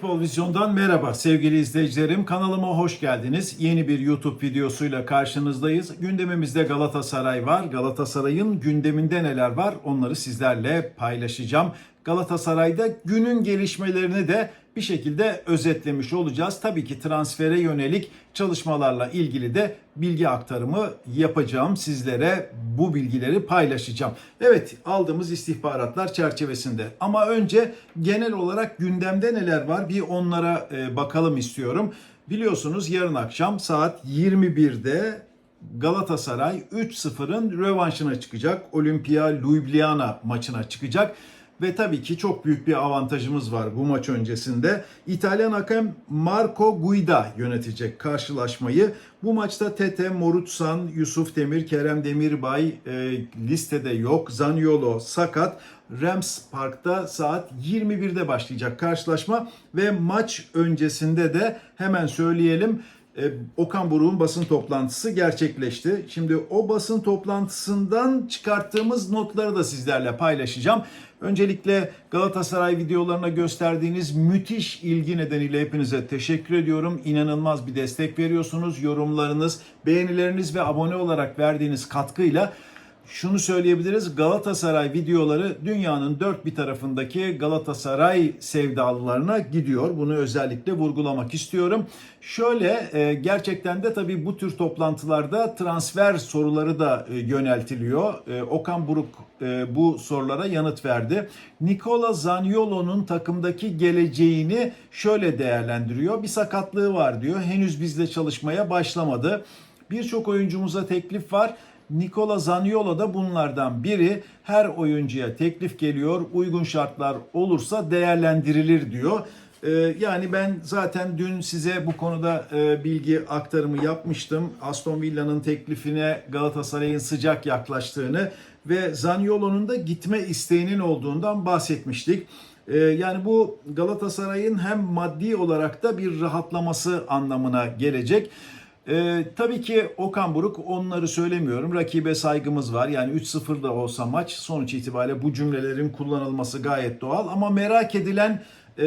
Futbol Vizyon'dan merhaba sevgili izleyicilerim. Kanalıma hoş geldiniz. Yeni bir YouTube videosuyla karşınızdayız. Gündemimizde Galatasaray var. Galatasaray'ın gündeminde neler var onları sizlerle paylaşacağım. Galatasaray'da günün gelişmelerini de bir şekilde özetlemiş olacağız. Tabii ki transfere yönelik çalışmalarla ilgili de bilgi aktarımı yapacağım. Sizlere bu bilgileri paylaşacağım. Evet aldığımız istihbaratlar çerçevesinde. Ama önce genel olarak gündemde neler var bir onlara e, bakalım istiyorum. Biliyorsunuz yarın akşam saat 21'de Galatasaray 3-0'ın rövanşına çıkacak. Olimpia Ljubljana maçına çıkacak. Ve tabii ki çok büyük bir avantajımız var bu maç öncesinde. İtalyan hakem Marco Guida yönetecek karşılaşmayı. Bu maçta Tete, Morutsan, Yusuf Demir, Kerem Demirbay e, listede yok. Zaniolo sakat. Rams Park'ta saat 21'de başlayacak karşılaşma ve maç öncesinde de hemen söyleyelim e, Okan Buruk'un basın toplantısı gerçekleşti. Şimdi o basın toplantısından çıkarttığımız notları da sizlerle paylaşacağım. Öncelikle Galatasaray videolarına gösterdiğiniz müthiş ilgi nedeniyle hepinize teşekkür ediyorum. İnanılmaz bir destek veriyorsunuz. Yorumlarınız, beğenileriniz ve abone olarak verdiğiniz katkıyla şunu söyleyebiliriz. Galatasaray videoları dünyanın dört bir tarafındaki Galatasaray sevdalılarına gidiyor. Bunu özellikle vurgulamak istiyorum. Şöyle e, gerçekten de tabii bu tür toplantılarda transfer soruları da e, yöneltiliyor. E, Okan Buruk bu sorulara yanıt verdi. Nicola Zaniolo'nun takımdaki geleceğini şöyle değerlendiriyor. Bir sakatlığı var diyor. Henüz bizle çalışmaya başlamadı. Birçok oyuncumuza teklif var. Nicola Zaniolo da bunlardan biri. Her oyuncuya teklif geliyor. Uygun şartlar olursa değerlendirilir diyor. Ee, yani ben zaten dün size bu konuda e, bilgi aktarımı yapmıştım. Aston Villa'nın teklifine Galatasaray'ın sıcak yaklaştığını ve Zaniolo'nun da gitme isteğinin olduğundan bahsetmiştik. Ee, yani bu Galatasaray'ın hem maddi olarak da bir rahatlaması anlamına gelecek. Ee, tabii ki Okan Buruk onları söylemiyorum. Rakibe saygımız var. Yani 3-0 da olsa maç sonuç itibariyle bu cümlelerin kullanılması gayet doğal. Ama merak edilen e,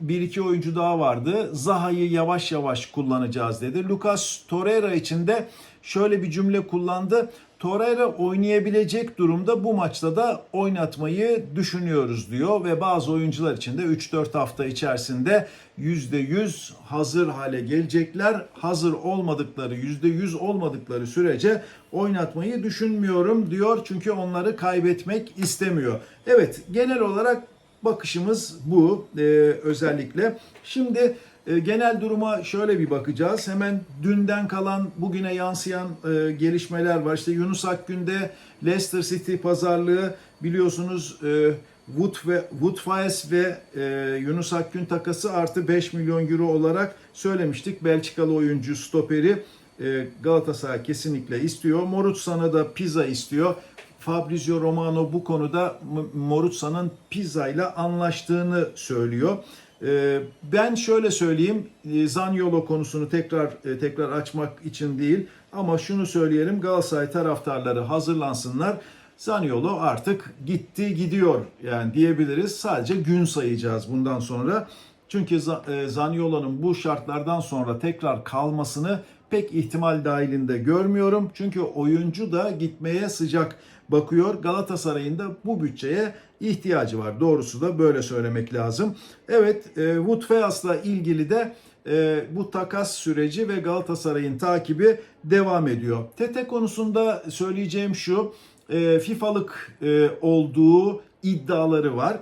bir iki oyuncu daha vardı. Zaha'yı yavaş yavaş kullanacağız dedi. Lucas Torreira için de şöyle bir cümle kullandı. Torreira oynayabilecek durumda bu maçta da oynatmayı düşünüyoruz diyor ve bazı oyuncular için de 3-4 hafta içerisinde %100 hazır hale gelecekler. Hazır olmadıkları, %100 olmadıkları sürece oynatmayı düşünmüyorum diyor. Çünkü onları kaybetmek istemiyor. Evet genel olarak bakışımız bu ee, özellikle. Şimdi genel duruma şöyle bir bakacağız. Hemen dünden kalan bugüne yansıyan e, gelişmeler var. İşte Yunus Akgün'de Leicester City pazarlığı biliyorsunuz e, Wood ve Wood Faes ve e, Yunus Akgün takası artı 5 milyon euro olarak söylemiştik. Belçikalı oyuncu stoperi e, Galatasaray kesinlikle istiyor. Morutsan'a da Pisa istiyor. Fabrizio Romano bu konuda Morutsa'nın Pisa ile anlaştığını söylüyor. Ee, ben şöyle söyleyeyim, e, Zaniolo konusunu tekrar e, tekrar açmak için değil ama şunu söyleyelim Galatasaray taraftarları hazırlansınlar. Zaniolo artık gitti gidiyor yani diyebiliriz. Sadece gün sayacağız bundan sonra. Çünkü e, Zaniolo'nun bu şartlardan sonra tekrar kalmasını pek ihtimal dahilinde görmüyorum. Çünkü oyuncu da gitmeye sıcak bakıyor. Galatasaray'ın da bu bütçeye ihtiyacı var. Doğrusu da böyle söylemek lazım. Evet, e, Wood Feas'la ilgili de e, bu takas süreci ve Galatasaray'ın takibi devam ediyor. Tete konusunda söyleyeceğim şu, e, FIFA'lık e, olduğu iddiaları var.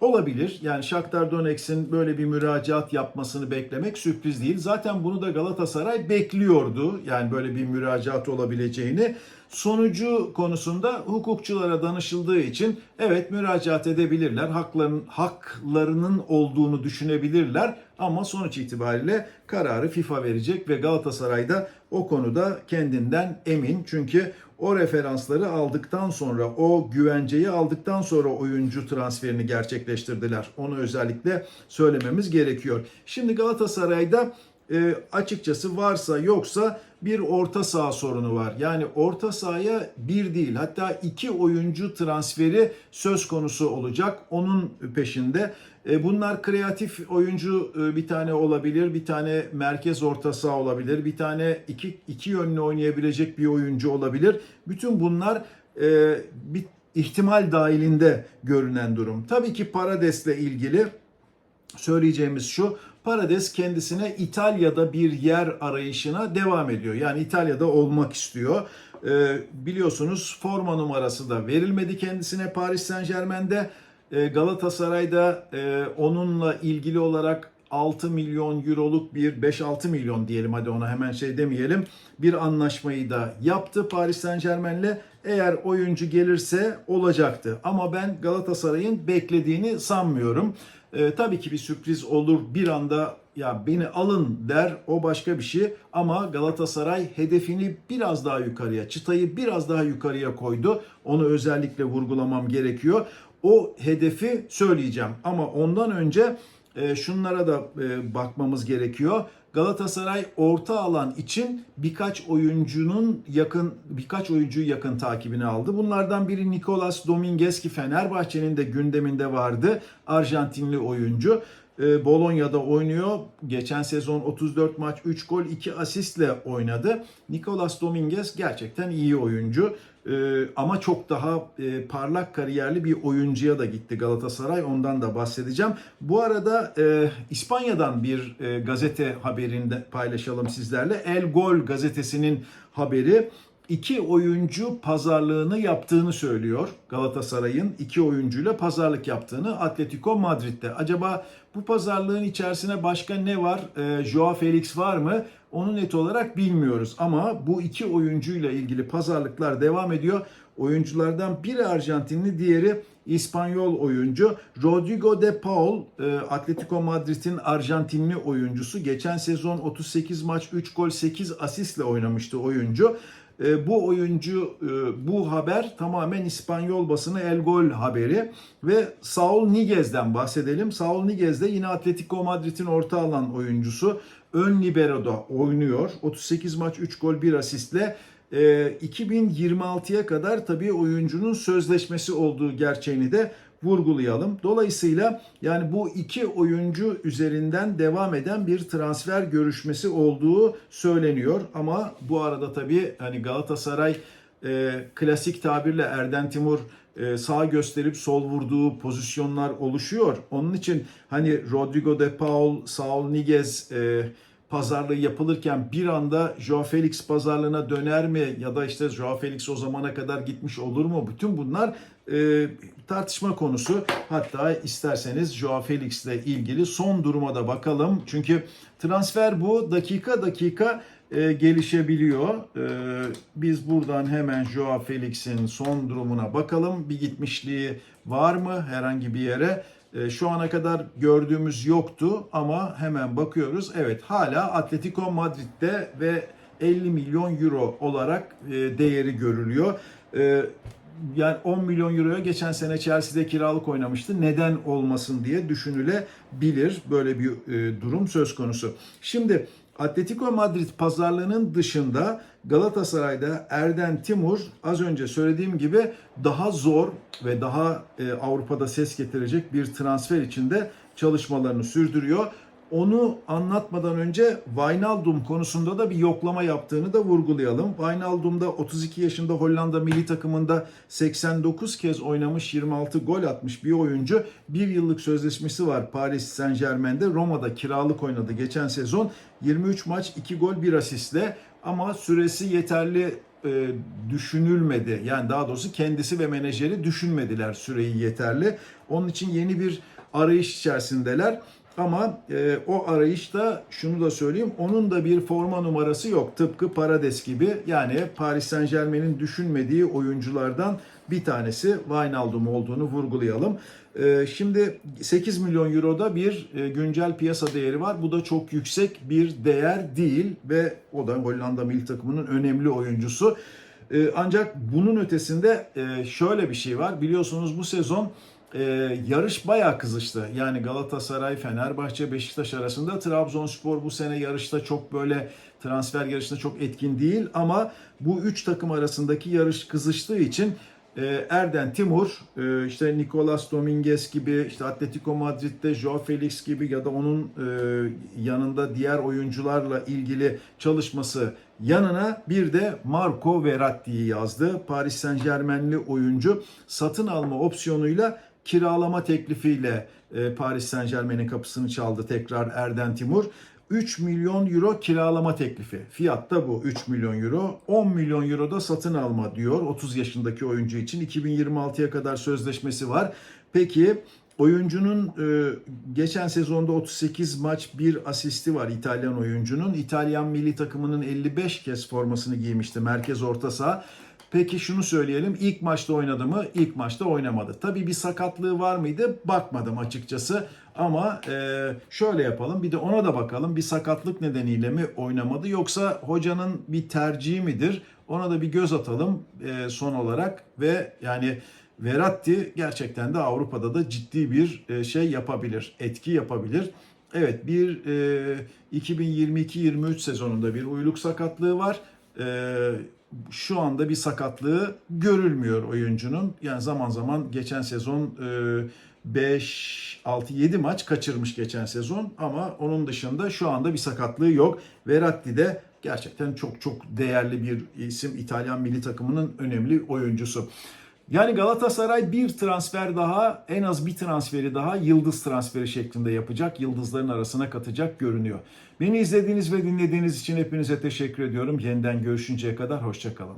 Olabilir. Yani Shakhtar Donetsk'in böyle bir müracaat yapmasını beklemek sürpriz değil. Zaten bunu da Galatasaray bekliyordu. Yani böyle bir müracaat olabileceğini. Sonucu konusunda hukukçulara danışıldığı için evet müracaat edebilirler. Hakların haklarının olduğunu düşünebilirler ama sonuç itibariyle kararı FIFA verecek ve Galatasaray da o konuda kendinden emin. Çünkü o referansları aldıktan sonra, o güvenceyi aldıktan sonra oyuncu transferini gerçekleştirdiler. Onu özellikle söylememiz gerekiyor. Şimdi Galatasaray'da e, açıkçası varsa yoksa bir orta saha sorunu var. Yani orta sahaya bir değil hatta iki oyuncu transferi söz konusu olacak. Onun peşinde. E, bunlar kreatif oyuncu e, bir tane olabilir, bir tane merkez orta saha olabilir, bir tane iki, iki yönlü oynayabilecek bir oyuncu olabilir. Bütün bunlar e, bir ihtimal dahilinde görünen durum. Tabii ki Parades'le ilgili söyleyeceğimiz şu. Parades kendisine İtalya'da bir yer arayışına devam ediyor. Yani İtalya'da olmak istiyor. Ee, biliyorsunuz forma numarası da verilmedi kendisine Paris Saint Germain'de. Ee, Galatasaray'da e, onunla ilgili olarak 6 milyon euroluk bir 5-6 milyon diyelim hadi ona hemen şey demeyelim. Bir anlaşmayı da yaptı Paris Saint Germain'le. Eğer oyuncu gelirse olacaktı. Ama ben Galatasaray'ın beklediğini sanmıyorum. Ee, tabii ki bir sürpriz olur. Bir anda ya beni alın der o başka bir şey. Ama Galatasaray hedefini biraz daha yukarıya, çıtayı biraz daha yukarıya koydu. Onu özellikle vurgulamam gerekiyor. O hedefi söyleyeceğim. Ama ondan önce e, şunlara da e, bakmamız gerekiyor. Galatasaray orta alan için birkaç oyuncunun yakın birkaç oyuncuyu yakın takibine aldı. Bunlardan biri Nicolas Dominguez ki Fenerbahçe'nin de gündeminde vardı. Arjantinli oyuncu. E, Bolonya'da oynuyor. Geçen sezon 34 maç 3 gol 2 asistle oynadı. Nicolas Dominguez gerçekten iyi oyuncu. Ee, ama çok daha e, parlak kariyerli bir oyuncuya da gitti Galatasaray. Ondan da bahsedeceğim. Bu arada e, İspanya'dan bir e, gazete haberinde paylaşalım sizlerle. El Gol gazetesinin haberi iki oyuncu pazarlığını yaptığını söylüyor. Galatasaray'ın iki oyuncuyla pazarlık yaptığını Atletico Madrid'de. Acaba bu pazarlığın içerisine başka ne var? E, Joao Felix var mı? Onu net olarak bilmiyoruz ama bu iki oyuncuyla ilgili pazarlıklar devam ediyor. Oyunculardan biri Arjantinli, diğeri İspanyol oyuncu. Rodrigo de Paul, e, Atletico Madrid'in Arjantinli oyuncusu. Geçen sezon 38 maç, 3 gol, 8 asistle oynamıştı oyuncu. E, bu oyuncu, e, bu haber tamamen İspanyol basını El Gol haberi ve Saul Niguez'den bahsedelim. Saul Niguez de yine Atletico Madrid'in orta alan oyuncusu. Ön libero'da oynuyor. 38 maç 3 gol 1 asistle. E, 2026'ya kadar tabii oyuncunun sözleşmesi olduğu gerçeğini de vurgulayalım. Dolayısıyla yani bu iki oyuncu üzerinden devam eden bir transfer görüşmesi olduğu söyleniyor. Ama bu arada tabii hani Galatasaray e, klasik tabirle Erden Timur e, sağ gösterip sol vurduğu pozisyonlar oluşuyor. Onun için hani Rodrigo de Paul, Saul Niguez e, pazarlığı yapılırken bir anda Joao Felix pazarlığına döner mi ya da işte Joao Felix o zamana kadar gitmiş olur mu? Bütün bunlar e, tartışma konusu. Hatta isterseniz Joao Felix ile ilgili son duruma da bakalım. Çünkü transfer bu dakika dakika e, gelişebiliyor. E, biz buradan hemen Joao Felix'in son durumuna bakalım. Bir gitmişliği var mı herhangi bir yere? E, şu ana kadar gördüğümüz yoktu ama hemen bakıyoruz. Evet hala Atletico Madrid'de ve 50 milyon euro olarak e, değeri görülüyor. E, yani 10 milyon euroya geçen sene Chelsea'de kiralık oynamıştı. Neden olmasın diye düşünülebilir. Böyle bir durum söz konusu. Şimdi Atletico Madrid pazarlığının dışında Galatasaray'da Erden Timur az önce söylediğim gibi daha zor ve daha e, Avrupa'da ses getirecek bir transfer içinde çalışmalarını sürdürüyor. Onu anlatmadan önce Wijnaldum konusunda da bir yoklama yaptığını da vurgulayalım. Wijnaldum da 32 yaşında Hollanda milli takımında 89 kez oynamış, 26 gol atmış bir oyuncu. Bir yıllık sözleşmesi var Paris Saint Germain'de. Roma'da kiralık oynadı geçen sezon. 23 maç, 2 gol, 1 asistle ama süresi yeterli e, düşünülmedi. Yani daha doğrusu kendisi ve menajeri düşünmediler süreyi yeterli. Onun için yeni bir arayış içerisindeler. Ama e, o arayışta şunu da söyleyeyim onun da bir forma numarası yok. Tıpkı Parades gibi yani Paris Saint Germain'in düşünmediği oyunculardan bir tanesi Wijnaldum olduğunu vurgulayalım. E, şimdi 8 milyon euroda bir e, güncel piyasa değeri var. Bu da çok yüksek bir değer değil ve o da Hollanda milli takımının önemli oyuncusu. E, ancak bunun ötesinde e, şöyle bir şey var. Biliyorsunuz bu sezon e, yarış bayağı kızıştı. Yani Galatasaray, Fenerbahçe, Beşiktaş arasında Trabzonspor bu sene yarışta çok böyle transfer yarışında çok etkin değil ama bu üç takım arasındaki yarış kızıştığı için e, Erden Timur, e, işte Nicolas Dominguez gibi, işte Atletico Madrid'de Joao Felix gibi ya da onun e, yanında diğer oyuncularla ilgili çalışması yanına bir de Marco Verratti'yi yazdı. Paris Saint Germain'li oyuncu satın alma opsiyonuyla kiralama teklifiyle e, Paris Saint Germain'in kapısını çaldı tekrar Erden Timur. 3 milyon euro kiralama teklifi. Fiyat da bu 3 milyon euro. 10 milyon euro da satın alma diyor 30 yaşındaki oyuncu için. 2026'ya kadar sözleşmesi var. Peki oyuncunun e, geçen sezonda 38 maç bir asisti var İtalyan oyuncunun. İtalyan milli takımının 55 kez formasını giymişti merkez orta saha. Peki şunu söyleyelim. İlk maçta oynadı mı? İlk maçta oynamadı. Tabii bir sakatlığı var mıydı? Bakmadım açıkçası. Ama e, şöyle yapalım. Bir de ona da bakalım. Bir sakatlık nedeniyle mi oynamadı? Yoksa hocanın bir tercihi midir? Ona da bir göz atalım e, son olarak. Ve yani Verratti gerçekten de Avrupa'da da ciddi bir e, şey yapabilir. Etki yapabilir. Evet bir e, 2022-23 sezonunda bir uyluk sakatlığı var. E, şu anda bir sakatlığı görülmüyor oyuncunun. Yani zaman zaman geçen sezon e, 5, 6, 7 maç kaçırmış geçen sezon ama onun dışında şu anda bir sakatlığı yok. Verratti de gerçekten çok çok değerli bir isim. İtalyan milli takımının önemli oyuncusu. Yani Galatasaray bir transfer daha, en az bir transferi daha yıldız transferi şeklinde yapacak. Yıldızların arasına katacak görünüyor. Beni izlediğiniz ve dinlediğiniz için hepinize teşekkür ediyorum. Yeniden görüşünceye kadar hoşçakalın.